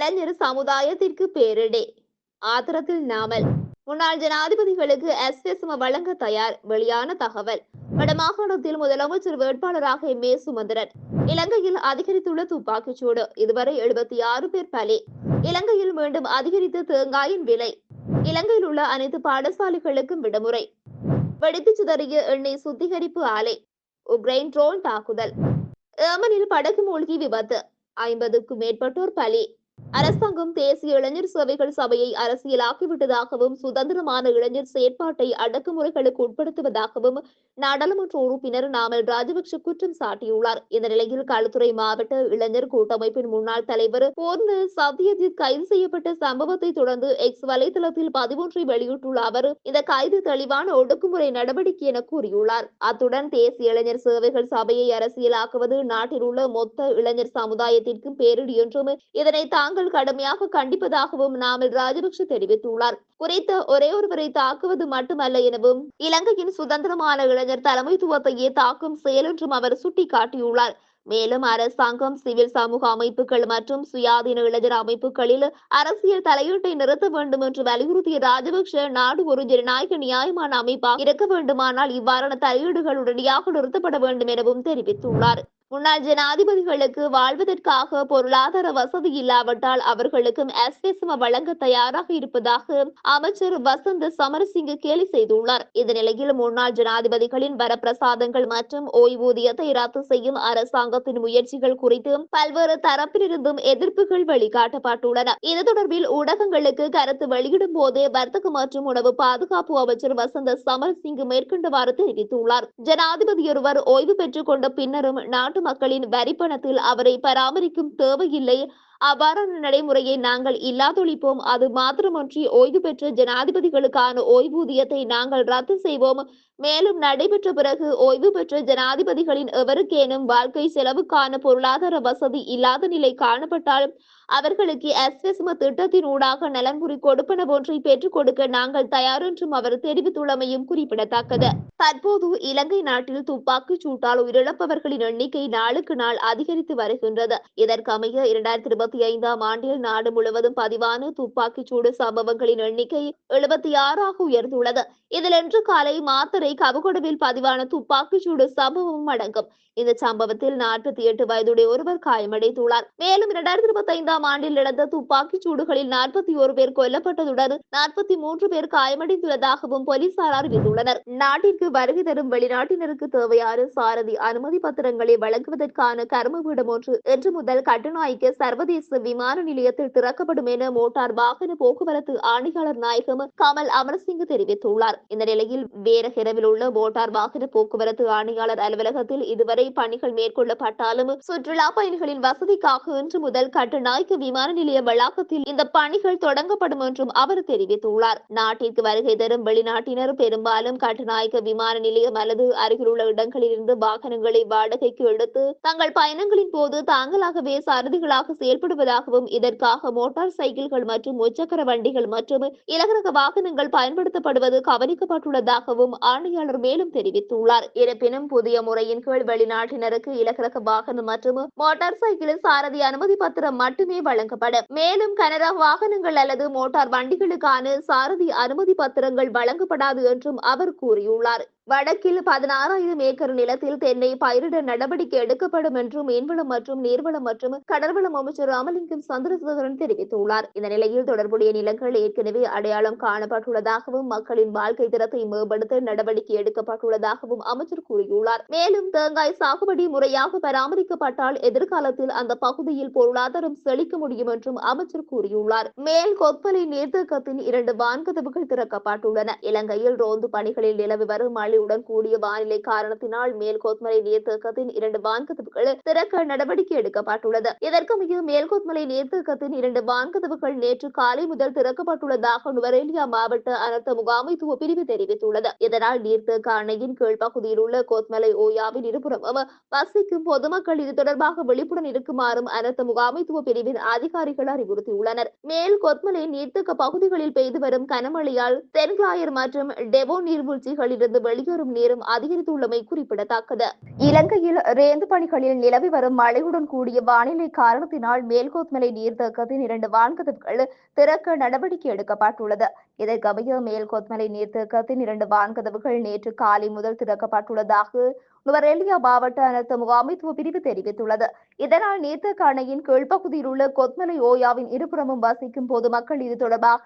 இளைஞர் சமுதாயத்திற்கு பேரிடே. ஆத்திரத்தில் நாமல். முன்னாள் ஜனாதிபதிகளுக்கு எஸ்எஸ்ம வழங்க தயார். வெளியான தகவல். வடமாகாணத்தில் முதலமைச்சர் வேட்பாளராக மே சுமந்திரன். இலங்கையில் அதிகரித்துள்ள துப்பாக்கிச் சூடு இதுவரை எழுபத்தி ஆறு பேர் பலி. இலங்கையில் மீண்டும் அதிகரித்த தேங்காயின் விலை. இலங்கையில் உள்ள அனைத்து பாடசாலைகளுக்கும் விடுமுறை. வெடித்து சிதறிய எண்ணெய் சுத்திகரிப்பு ஆலை. உக்ரைன் ட்ரோன் தாக்குதல். ஏமனில் படகு மூழ்கி விபத்து. ஐம்பதுக்கும் மேற்பட்டோர் பலி. அரசாங்கம் தேசிய இளைஞர் சேவைகள் சபையை அரசியலாக்கிவிட்டதாகவும் சுதந்திரமான இளைஞர் செயற்பாட்டை அடக்குமுறைகளுக்கு உட்படுத்துவதாகவும் நாடாளுமன்ற உறுப்பினர் நாமல் ராஜபக்ஷ குற்றம் சாட்டியுள்ளார். இந்த நிலையில் களுத்துறை மாவட்ட இளைஞர் கூட்டமைப்பின் முன்னாள் தலைவர் போர்ன சத்யஜித் கைது செய்யப்பட்ட சம்பவத்தை தொடர்ந்து எக்ஸ் வலைதளத்தில் பதிவொன்றை வெளியிட்டுள்ள அவர் இந்த கைது தெளிவான ஒடுக்குமுறை நடவடிக்கை என கூறியுள்ளார். அத்துடன் தேசிய இளைஞர் சேவைகள் சபையை அரசியலாக்குவது நாட்டில் உள்ள மொத்த இளைஞர் சமுதாயத்திற்கும் பேரிடி என்றும் இதனை தாங்கள் கடுமையாக கண்டிப்பதாகவும் நாமல் ராஜபக்ஷ தெரிவித்துள்ளார். குறித்த ஒரே ஒருவரை தாக்குவது மட்டுமல்ல எனவும் இலங்கையின் சுதந்திரமான இளைஞர் தலைமைத்துவத்தையே தாக்கும் செயல் என்றும் அவர் சுட்டிக்காட்டியுள்ளார். மேலும் அரசாங்கம் சிவில் சமூக அமைப்புகள் மற்றும் சுயாதீன இளைஞர் அமைப்புகளில் அரசியல் தலையீட்டை நிறுத்த வேண்டும் என்று வலியுறுத்திய ராஜபக்ஷ நாடு ஒரு ஜனநாயக நியாயமான அமைப்பாக இருக்க வேண்டுமானால் இவ்வாறான தலையீடுகள் உடனடியாக நிறுத்தப்பட வேண்டும் எனவும் தெரிவித்துள்ளார். முன்னாள் ஜனாதிபதிகளுக்கு வாழ்வதற்காக பொருளாதார வசதி இல்லாவிட்டால் அவர்களுக்கும் எஸ்பிஎஸ்ம வழங்க தயாராக இருப்பதாக அமைச்சர் வசந்த் சமரசிங்க கேலி செய்துள்ளார். இந்த நிலையில் முன்னாள் ஜனாதிபதிகளின் வரப்பிரசாதங்கள் மற்றும் ஓய்வூதியத்தை ரத்து செய்யும் அரசாங்கத்தின் முயற்சிகள் குறித்து பல்வேறு தரப்பிலிருந்தும் எதிர்ப்புகள் வெளிக்காட்டப்பட்டுள்ளன இது தொடர்பில் ஊடகங்களுக்கு கருத்து வெளியிடும் போது வர்த்தக மற்றும் உணவு பாதுகாப்பு அமைச்சர் வசந்த சமரசிங் மேற்கொண்டவாறு தெரிவித்துள்ளார். ஜனாதிபதியொருவர் ஓய்வு பெற்றுக் கொண்ட பின்னரும் நாட்டு மக்களின் வரி பணத்தில் அவரை பராமரிக்கும் தேவையில்லை. அவ்வாறான நடைமுறையை நாங்கள் இல்லாதொழிப்போம். அது மாத்திரமன்றி ஓய்வு பெற்ற ஜனாதிபதிகளுக்கான ஓய்வூதியத்தை நாங்கள் ரத்து செய்வோம். மேலும் நடைபெற்ற பிறகு ஓய்வு பெற்ற ஜனாதிபதிகளின் எவருக்கேனும் வாழ்க்கை செலவுக்கான பொருளாதார வசதி இல்லாத நிலை காணப்பட்டால் அவர்களுக்கு எஸ்எஸ்ம திட்டத்தின் ஊடாக நலன்புரி கொடுப்பன ஒன்றை பெற்றுக் கொடுக்க நாங்கள் தயார் என்றும் அவர் தெரிவித்துள்ளமையும் குறிப்பிடத்தக்கது. தற்போது இலங்கை நாட்டில் துப்பாக்கிச் சூட்டால் உயிரிழப்பவர்களின் எண்ணிக்கை நாளுக்கு நாள் அதிகரித்து வருகின்றது. இதற்கமைய இரண்டாயிரத்தி இருபத்தி ஐந்தாம் ஆண்டில் நாடு முழுவதும் பதிவான துப்பாக்கிச் சூடு சம்பவங்களின் எண்ணிக்கை எழுபத்தி ஆறாக உயர்ந்துள்ளது. இதில் இன்று காலை மாத்தரை கவுகொடவில் பதிவான துப்பாக்கிச் சூடு சம்பவம் அடங்கும். இந்த சம்பவத்தில் நாற்பத்தி எட்டு வயதுடைய ஒருவர் காயமடைந்துள்ளார். மேலும் இரண்டாயிரத்தி இருபத்தி ஐந்தாம் ஆண்டில் நடந்த துப்பாக்கி சூடுகளில் நாற்பத்தி ஒரு பேர் கொல்லப்பட்டதுடன் நாற்பத்தி மூன்று பேர் காயமடைந்துள்ளதாகவும் போலீசார் அறிவித்துள்ளனர். நாட்டிற்கு வருகை தரும் வெளிநாட்டினருக்கு தேவையான சாரதி அனுமதி பத்திரங்களை வழங்குவதற்கான கர்மபீடம் ஒன்று இன்று முதல் கட்டுநாய்க்கு சர்வதேச விமான நிலையத்தில் திறக்கப்படும் என மோட்டார் வாகன போக்குவரத்து ஆணையாளர் நாயகம் கமல் அமர்சிங் தெரிவித்துள்ளார். இந்த நிலையில் வேரகிரவில் உள்ள மோட்டார் வாகன போக்குவரத்து ஆணையாளர் அலுவலகத்தில் இதுவரை பணிகள் மேற்கொள்ளப்பட்டாலும் சுற்றுலா பயணிகளின் வசதிக்காக இன்று முதல் கட்டுநாய்க்கு விமான நிலைய வளாகத்தில் இந்த பணிகள் தொடங்கப்படும் என்றும் அவர் தெரிவித்துள்ளார். நாட்டிற்கு வருகை தரும் வெளிநாட்டினர் பெரும்பாலும் கட்டுநாயக்க விமான நிலையம் அல்லது அருகிலுள்ள இடங்களிலிருந்து வாகனங்களை வாடகைக்கு எடுத்து தங்கள் பயணங்களின் போது தாங்களாகவே சாரதிகளாக செயல்படுவதாகவும் இதற்காக மோட்டார் சைக்கிள்கள் மற்றும் முச்சக்கர வண்டிகள் மற்றும் இலகுரக வாகனங்கள் பயன்படுத்தப்படுவது கவனிக்கப்பட்டுள்ளதாகவும் ஆணையாளர் மேலும் தெரிவித்துள்ளார். இருப்பினும் புதிய முறையின் கீழ் வெளிநாட்டினருக்கு இலகுரக வாகனம் மற்றும் மோட்டார் சைக்கிளில் சாரதி அனுமதி பத்திரம் மட்டுமே வழங்கப்படும். மேலும் கனரா வாகனங்கள் அல்லது மோட்டார் வண்டிகளுக்கான சாரதி அனுமதி பத்திரங்கள் வழங்கப்படாது என்றும் அவர் கூறியுள்ளார். வடக்கில் பதினாறாயிரம் ஏக்கர் நிலத்தில் தென்னை பயிரிட நடவடிக்கை எடுக்கப்படும் என்றும் மீன்வளம் மற்றும் நீர்வளம் மற்றும் கடற்வளம் அமைச்சர் ராமலிங்கம் சந்திரசேகரன் தெரிவித்துள்ளார். இந்த நிலையில் தொடர்புடைய நிலங்கள் ஏற்கனவே அடையாளம் காணப்பட்டுள்ளதாகவும் மக்களின் வாழ்க்கை தரத்தை மேம்படுத்த நடவடிக்கை எடுக்கப்பட்டுள்ளதாகவும் அமைச்சர் கூறியுள்ளார். மேலும் தேங்காய் சாகுபடி முறையாக பராமரிக்கப்பட்டால் எதிர்காலத்தில் அந்த பகுதியில் பொருளாதாரம் செழிக்க முடியும் என்றும் அமைச்சர் கூறியுள்ளார். மேல் கொப்பலை நீர்த்தேக்கத்தின் இரண்டு வான்கதவுகள் திறக்கப்பட்டுள்ளன. இலங்கையில் ரோந்து பணிகளில் நிலவி வரும் மழை மழையுடன் கூடிய வானிலை காரணத்தினால் மேல் கொத்மலை நீர்த்தேக்கத்தின் இரண்டு வான்கதவுகள் திறக்க நடவடிக்கை எடுக்கப்பட்டுள்ளது. இதற்கமைய மேல் கொத்மலை நீர்த்தேக்கத்தின் இரண்டு வான்கதவுகள் நேற்று காலை முதல் திறக்கப்பட்டுள்ளதாக நுவரேலியா மாவட்ட அனர்த்த முகாமைத்துவ பிரிவு தெரிவித்துள்ளது. இதனால் நீர்த்தேக்க அணையின் கீழ்ப்பகுதியில் உள்ள கோத்மலை ஓயாவின் இருபுறமும் வசிக்கும் பொதுமக்கள் இது தொடர்பாக விழிப்புடன் இருக்குமாறும் அனர்த்த முகாமைத்துவ பிரிவின் அதிகாரிகள் அறிவுறுத்தியுள்ளனர். மேல் கொத்மலை நீர்த்தேக்க பகுதிகளில் பெய்து வரும் கனமழையால் தென்கிளாயர் மற்றும் டெவோ நீர்வீழ்ச்சிகளிலிருந்து வெளியே வெளியேறும் நேரம் அதிகரித்துள்ளமை குறிப்பிடத்தக்கது. இலங்கையில் ரேந்து பணிகளில் நிலவி வரும் மழையுடன் கூடிய வானிலை காரணத்தினால் மேல்கோத்மலை நீர்த்தேக்கத்தின் இரண்டு வான்கதவுகள் திறக்க நடவடிக்கை எடுக்கப்பட்டுள்ளது. இதற்கமைய மேல்கோத்மலை நீர்த்தேக்கத்தின் இரண்டு வான்கதவுகள் நேற்று காலை முதல் திறக்கப்பட்டுள்ளதாக நுவரெலியா மாவட்ட அனர்த்த முகாமைத்துவ பிரிவு தெரிவித்துள்ளது. இதனால் நீர்த்தேக்க அணையின் கீழ்ப்பகுதியில் உள்ள கொத்மலை ஓயாவின் இருபுறமும் வசிக்கும் பொதுமக்கள் இது தொடர்பாக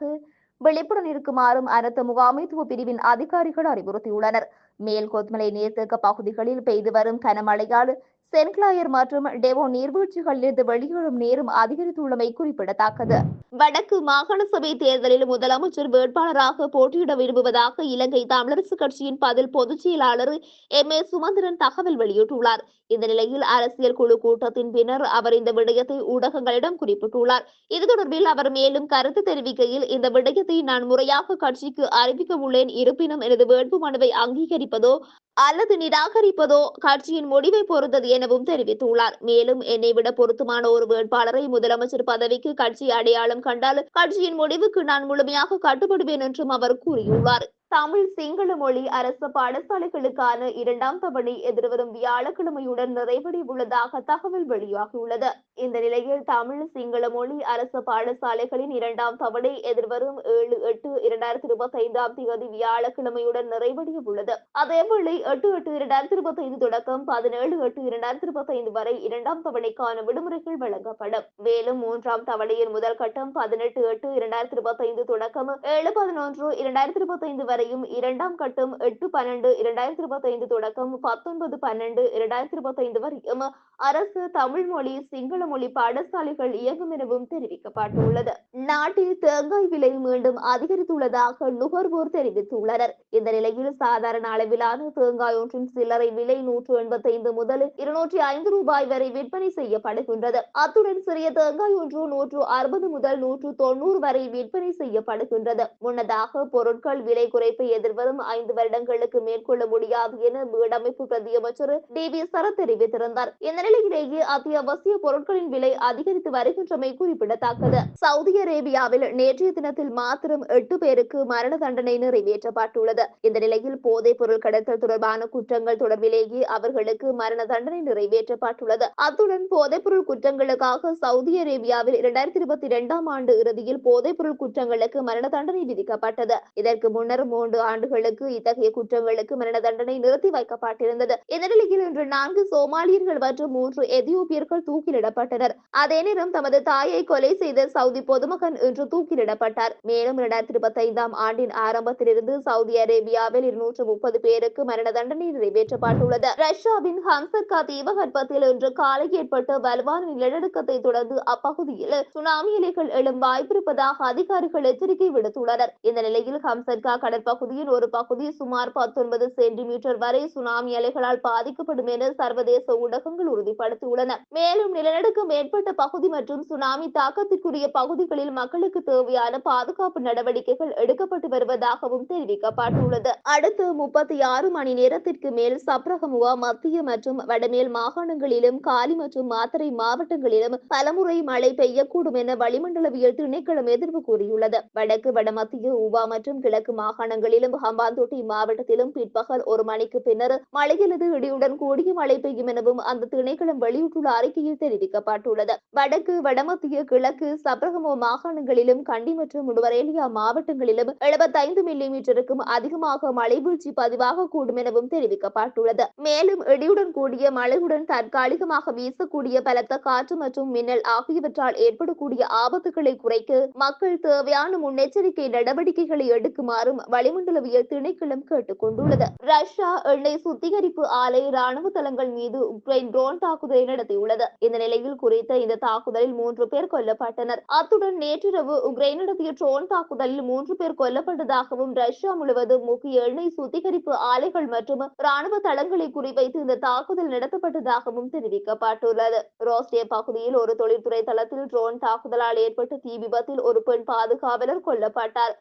விழிப்புடன் இருக்குமாறும் அனைத்து முகாமைத்துவ பிரிவின் அதிகாரிகள் அறிவுறுத்தியுள்ளனர். மேல் கொத்மலை நீர்த்தேக்க பகுதிகளில் பெய்து வரும் கனமழையால் சென்கிளாயர் மற்றும் டெவோ நீர்வீழ்ச்சிகளிலிருந்து வெளியேறும் நேரம் அதிகரித்துள்ளமை குறிப்பிடத்தக்கது. வடக்கு மாகாண சபை தேர்தலில் முதலமைச்சர் வேட்பாளராக போட்டியிட விரும்புவதாக இலங்கை தமிழரசு கட்சியின் பதில் பொதுச் செயலாளர் எம். ஏ. சுமந்திரன் தகவல் வெளியிட்டுள்ளார். இந்த நிலையில் அரசியல் குழு கூட்டத்தின் பின்னர் அவர் இந்த விடயத்தை ஊடகங்களிடம் குறிப்பிட்டுள்ளார். இது தொடர்பில் அவர் மேலும் கருத்து தெரிவிக்கையில் இந்த விடயத்தை நான் முறையாக கட்சிக்கு அறிவிக்க உள்ளேன் இருப்பினும் எனது வேட்பு மனுவை அங்கீகரிப்பதோ அல்லது நிராகரிப்பதோ கட்சியின் முடிவை பொறுத்தது எனவும் தெரிவித்துள்ளார். மேலும் என்னை விட பொருத்தமான ஒரு வேட்பாளரை முதலமைச்சர் பதவிக்கு கட்சி அடையாளம் கண்டால் கட்சியின் முடிவுக்கு நான் முழுமையாக கட்டுப்படுவேன் என்றும் அவர் கூறியுள்ளார். தமிழ் சிங்கள மொழி அரசு பாடசாலைகளுக்கான இரண்டாம் தவணை எதிர்வரும் வியாழக்கிழமையுடன் நிறைவடைய உள்ளதாக தகவல் வெளியாகியுள்ளது. இந்த நிலையில் தமிழ் சிங்கள மொழி அரசு பாடசாலைகளின் இரண்டாம் தவணை எதிர்வரும் ஏழு எட்டு இரண்டாயிரத்தி இருபத்தி ஐந்தாம் தேதி வியாழக்கிழமையுடன் நிறைவடைய உள்ளது. அதேவேளை எட்டு எட்டு இரண்டாயிரத்தி இருபத்தி ஐந்து தொடக்கம் பதினேழு எட்டு இரண்டாயிரத்தி இருபத்தி ஐந்து வரை இரண்டாம் தவணைக்கான விடுமுறைகள் வழங்கப்படும். மேலும் மூன்றாம் தவணையின் முதல் கட்டம் பதினெட்டு எட்டு இரண்டாயிரத்தி இருபத்தி ஐந்து தொடக்கம் ஏழு பதினொன்று இரண்டாயிரத்தி இருபத்தி ஐந்து வரை வரையும் இரண்டாம் கட்டம் எட்டு பன்னெண்டு இரண்டாயிரத்தி இருபத்தி ஐந்து தொடக்கம் பத்தொன்பது பன்னெண்டு இரண்டாயிரத்தி இருபத்தி ஐந்து வரையும் அரசு தமிழ் மொழி சிங்கள மொழி பாடசாலைகள் இயங்கும் எனவும் தெரிவிக்கப்பட்டுள்ளது. நாட்டில் தேங்காய் விலை மீண்டும் அதிகரித்துள்ளதாக நுகர்வோர் தெரிவித்துள்ளனர். இந்த நிலையில் சாதாரண அளவிலான தேங்காய் ஒன்றின் சில்லறை விலை நூற்று எண்பத்தி ஐந்து முதல் இருநூற்றி ஐந்து ரூபாய் வரை விற்பனை செய்யப்படுகின்றது. அத்துடன் சிறிய தேங்காய் ஒன்று நூற்று அறுபது முதல் நூற்று தொண்ணூறு வரை விற்பனை செய்யப்படுகின்றது. முன்னதாக பொருட்கள் விலை குறை குறைப்பை எதிர்வரும் ஐந்து வருடங்களுக்கு மேற்கொள்ள முடியாது என வீடமைப்பு பிரதியமைச்சர் டி வி சரத் தெரிவித்திருந்தார். இந்த நிலையிலேயே அத்தியாவசிய பொருட்களின் விலை அதிகரித்து வருகின்றமை குறிப்பிடத்தக்கது. சவுதி அரேபியாவில் நேற்றைய தினத்தில் மாத்திரம் எட்டு பேருக்கு மரண தண்டனை நிறைவேற்றப்பட்டுள்ளது. இந்த நிலையில் போதைப் பொருள் கடத்தல் தொடர்பான குற்றங்கள் தொடர்பிலேயே அவர்களுக்கு மரண தண்டனை நிறைவேற்றப்பட்டுள்ளது. அத்துடன் போதைப் பொருள் குற்றங்களுக்காக சவுதி அரேபியாவில் இரண்டாயிரத்தி இருபத்தி இரண்டாம் ஆண்டு இறுதியில் போதைப் பொருள் குற்றங்களுக்கு மரண தண்டனை விதிக்கப்பட்டது. இதற்கு முன்னர் மூன்று ஆண்டுகளுக்கு இத்தகைய குற்றங்களுக்கு மரண தண்டனை நிறுத்தி வைக்கப்பட்டிருந்தது. இந்த நிலையில் இன்று நான்கு சோமாலியர்கள் மற்றும் மூன்று எதியோப்பியர்கள் தூக்கிலிடப்பட்டனர். அதே நேரம் தமது தாயை கொலை செய்த சவுதி பொதுமகன் இன்று தூக்கிலிடப்பட்டார். மேலும் இரண்டாயிரத்தி இருபத்தி ஐந்தாம் ஆண்டின் ஆரம்பத்திலிருந்து சவுதி அரேபியாவில் இருநூற்று முப்பது பேருக்கு மரண தண்டனை நிறைவேற்றப்பட்டுள்ளது. ரஷ்யாவின் ஹம்சர்கா தீபகற்பத்தில் இன்று காலை ஏற்பட்ட வலுவான நிலநடுக்கத்தை தொடர்ந்து அப்பகுதியில் சுனாமி அலைகள் எழும் வாய்ப்பிருப்பதாக அதிகாரிகள் எச்சரிக்கை விடுத்துள்ளனர். இந்த நிலையில் ஹம்சர்கா கடற் கடற்பகுதியின் ஒரு பகுதி சுமார் பத்தொன்பது சென்டிமீட்டர் வரை சுனாமி அலைகளால் பாதிக்கப்படும் என சர்வதேச ஊடகங்கள் உறுதிப்படுத்தியுள்ளன. மேலும் நிலநடுக்கம் ஏற்பட்ட பகுதி மற்றும் சுனாமி தாக்கத்திற்குரிய பகுதிகளில் மக்களுக்கு தேவையான பாதுகாப்பு நடவடிக்கைகள் எடுக்கப்பட்டு வருவதாகவும் தெரிவிக்கப்பட்டுள்ளது. அடுத்து முப்பத்தி ஆறு மணி நேரத்திற்கு மேல் சப்ரகமுவா மத்திய மற்றும் வடமேல் மாகாணங்களிலும் காலி மற்றும் மாத்தரை மாவட்டங்களிலும் பலமுறை மழை பெய்யக்கூடும் என வளிமண்டலவியல் திணைக்களம் எதிர்ப்பு கூறியுள்ளது. வடக்கு வடமத்திய உவா மற்றும் கிழக்கு மாகாண மாகாணங்களிலும் ஹம்பாந்தோட்டை மாவட்டத்திலும் பிற்பகல் ஒரு மணிக்கு பின்னர் மழை இடியுடன் கூடிய மழை பெய்யும் எனவும் அந்த திணைக்களம் வெளியிட்டுள்ள அறிக்கையில் தெரிவிக்கப்பட்டுள்ளது. வடக்கு வடமத்திய கிழக்கு சப்ரகமோ மாகாணங்களிலும் கண்டி மற்றும் முடுவரேலியா மாவட்டங்களிலும் எழுபத்தைந்து மில்லி மீட்டருக்கும் அதிகமாக மழை வீழ்ச்சி பதிவாக கூடும் எனவும் தெரிவிக்கப்பட்டுள்ளது. மேலும் இடியுடன் கூடிய மழையுடன் தற்காலிகமாக வீசக்கூடிய பலத்த காற்று மற்றும் மின்னல் ஆகியவற்றால் ஏற்படக்கூடிய ஆபத்துகளை குறைக்க மக்கள் தேவையான முன்னெச்சரிக்கை நடவடிக்கைகளை எடுக்குமாறும் வளிமண்டலவியல் திணைக்களம் கேட்டுக் கொண்டுள்ளது ரஷ்யா எண்ணெய் சுத்திகரிப்பு ஆலை ராணுவ தளங்கள் மீது உக்ரைன் ட்ரோன் தாக்குதலை நடத்தியுள்ளது. இந்த நிலையில் குறித்த இந்த தாக்குதலில் மூன்று பேர் கொல்லப்பட்டனர். அத்துடன் நேற்றிரவு உக்ரைன் நடத்திய ட்ரோன் தாக்குதலில் மூன்று பேர் கொல்லப்பட்டதாகவும் ரஷ்யா முழுவதும் முக்கிய எண்ணெய் சுத்திகரிப்பு ஆலைகள் மற்றும் ராணுவ தளங்களை குறிவைத்து இந்த தாக்குதல் நடத்தப்பட்டதாகவும் தெரிவிக்கப்பட்டுள்ளது. ரோஸ்டே பகுதியில் ஒரு தொழில்துறை தளத்தில் ட்ரோன் தாக்குதலால் ஏற்பட்ட தீ விபத்தில் ஒரு பெண் பாதுகாவலர் கொல்லப்பட்டார்.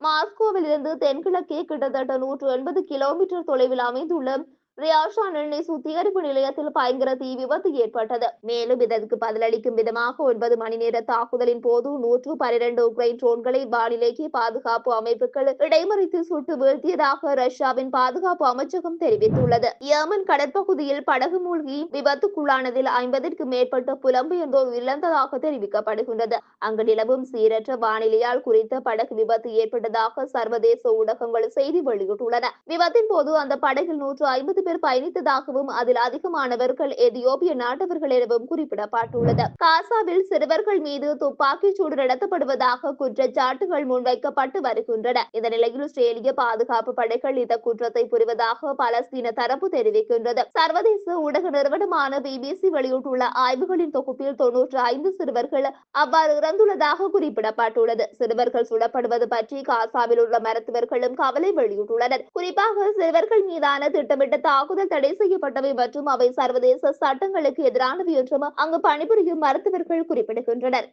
மாஸ்கோவிலிருந்து தென்கிழக்கே கிட்டத்தட்ட நூற்று எண்பது கிலோமீட்டர் தொலைவில் அமைந்துள்ள ரியாஷா நெல்லை சுத்திகரிப்பு நிலையத்தில் பயங்கர தீ விபத்து ஏற்பட்டது. மேலும் இதற்கு பதிலளிக்கும் விதமாக ஒன்பது மணி நேர தாக்குதலின் போது நூற்று பனிரெண்டு உக்ரைன் ட்ரோன்களை வானிலைக்கு பாதுகாப்பு அமைப்புகள் இடைமறித்து சுட்டு வீழ்த்தியதாக ரஷ்யாவின் பாதுகாப்பு அமைச்சகம் தெரிவித்துள்ளது. ஏமன் கடற்பகுதியில் படகு மூழ்கி விபத்துக்குள்ளானதில் ஐம்பதிற்கு மேற்பட்ட புலம்பெயர்ந்தோர் இழந்ததாக தெரிவிக்கப்படுகின்றது. அங்கு நிலவும் சீரற்ற வானிலையால் குறித்த படகு விபத்து ஏற்பட்டதாக சர்வதேச ஊடகங்கள் செய்தி வெளியிட்டுள்ளன. விபத்தின் போது அந்த படகில் நூற்று ஐம்பது பேர் பயணித்ததாகவும் அதில் அதிகமானவர்கள் எதியோப்பிய நாட்டவர்கள் எனவும் குறிப்பிடப்பட்டுள்ளது. காசாவில் சிறுவர்கள் மீது துப்பாக்கிச் சூடு நடத்தப்படுவதாக குற்றச்சாட்டுகள் முன்வைக்கப்பட்டு வருகின்றன. இந்த நிலையில் இஸ்ரேலிய பாதுகாப்பு படைகள் இந்த குற்றத்தை புரிவதாக பலஸ்தீன தரப்பு தெரிவிக்கின்றது. சர்வதேச ஊடக நிறுவனமான பிபிசி வெளியிட்டுள்ள ஆய்வுகளின் தொகுப்பில் தொன்னூற்று ஐந்து சிறுவர்கள் அவ்வாறு இறந்துள்ளதாக குறிப்பிடப்பட்டுள்ளது. சிறுவர்கள் சுடப்படுவது பற்றி காசாவில் உள்ள மருத்துவர்களும் கவலை வெளியிட்டுள்ளனர். குறிப்பாக சிறுவர்கள் மீதான திட்டமிட்ட தாக்குதல் தடை செய்யப்பட்டவை மற்றும் அவை சர்வதேச சட்டங்களுக்கு எதிரானவை என்றும் அங்கு பணிபுரியும் மருத்துவர்கள் குறிப்பிடுகின்றனர்.